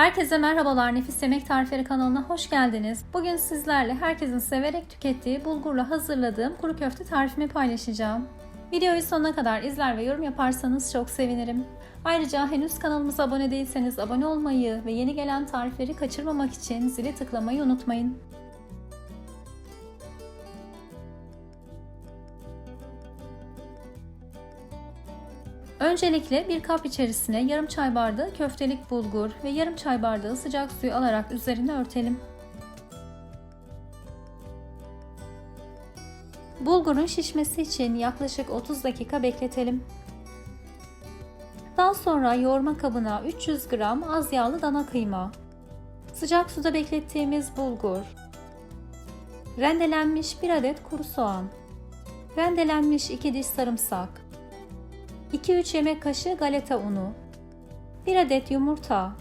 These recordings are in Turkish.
Herkese merhabalar Nefis Yemek Tarifleri kanalına hoş geldiniz. Bugün sizlerle herkesin severek tükettiği bulgurla hazırladığım kuru köfte tarifimi paylaşacağım. Videoyu sonuna kadar izler ve yorum yaparsanız çok sevinirim. Ayrıca henüz kanalımıza abone değilseniz abone olmayı ve yeni gelen tarifleri kaçırmamak için zili tıklamayı unutmayın. Öncelikle bir kap içerisine yarım çay bardağı köftelik bulgur ve yarım çay bardağı sıcak suyu alarak üzerine örtelim. Bulgurun şişmesi için yaklaşık 30 dakika bekletelim. Daha sonra yoğurma kabına 300 gram az yağlı dana kıyma, sıcak suda beklettiğimiz bulgur, rendelenmiş 1 adet kuru soğan, rendelenmiş 2 diş sarımsak, 2-3 yemek kaşığı galeta unu, 1 adet yumurta,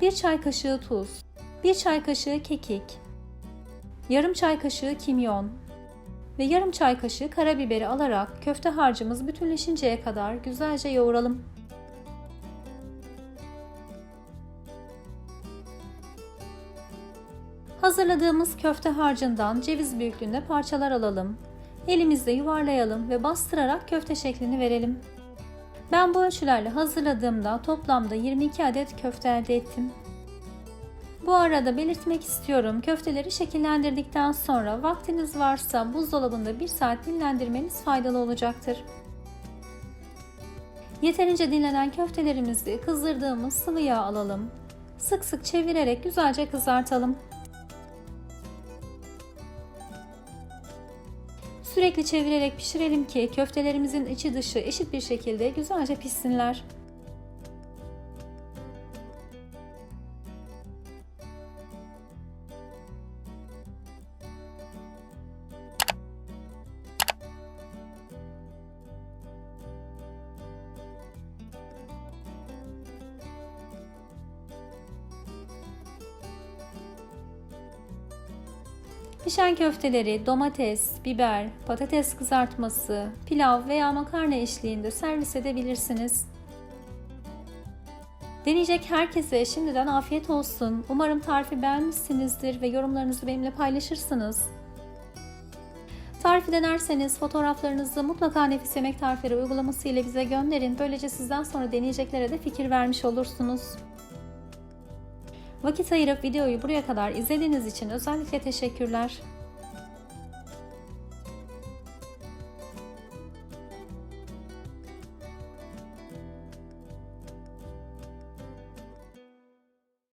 1 çay kaşığı tuz, 1 çay kaşığı kekik, yarım çay kaşığı kimyon ve yarım çay kaşığı karabiberi alarak köfte harcımız bütünleşinceye kadar güzelce yoğuralım. Hazırladığımız köfte harcından ceviz büyüklüğünde parçalar alalım. Elimizle yuvarlayalım ve bastırarak köfte şeklini verelim. Ben bu ölçülerle hazırladığımda toplamda 22 adet köfte elde ettim. Bu arada belirtmek istiyorum köfteleri şekillendirdikten sonra vaktiniz varsa buzdolabında 1 saat dinlendirmeniz faydalı olacaktır. Yeterince dinlenen köftelerimizi kızdırdığımız sıvı yağ alalım. Sık sık çevirerek güzelce kızartalım. Sürekli çevirerek pişirelim ki köftelerimizin içi dışı eşit bir şekilde güzelce pişsinler. Pişen köfteleri domates, biber, patates kızartması, pilav veya makarna eşliğinde servis edebilirsiniz. Deneyecek herkese şimdiden afiyet olsun. Umarım tarifi beğenmişsinizdir ve yorumlarınızı benimle paylaşırsınız. Tarifi denerseniz fotoğraflarınızı mutlaka Nefis Yemek Tarifleri uygulaması ile bize gönderin. Böylece sizden sonra deneyeceklere de fikir vermiş olursunuz. Vakit ayırıp videoyu buraya kadar izlediğiniz için özellikle teşekkürler.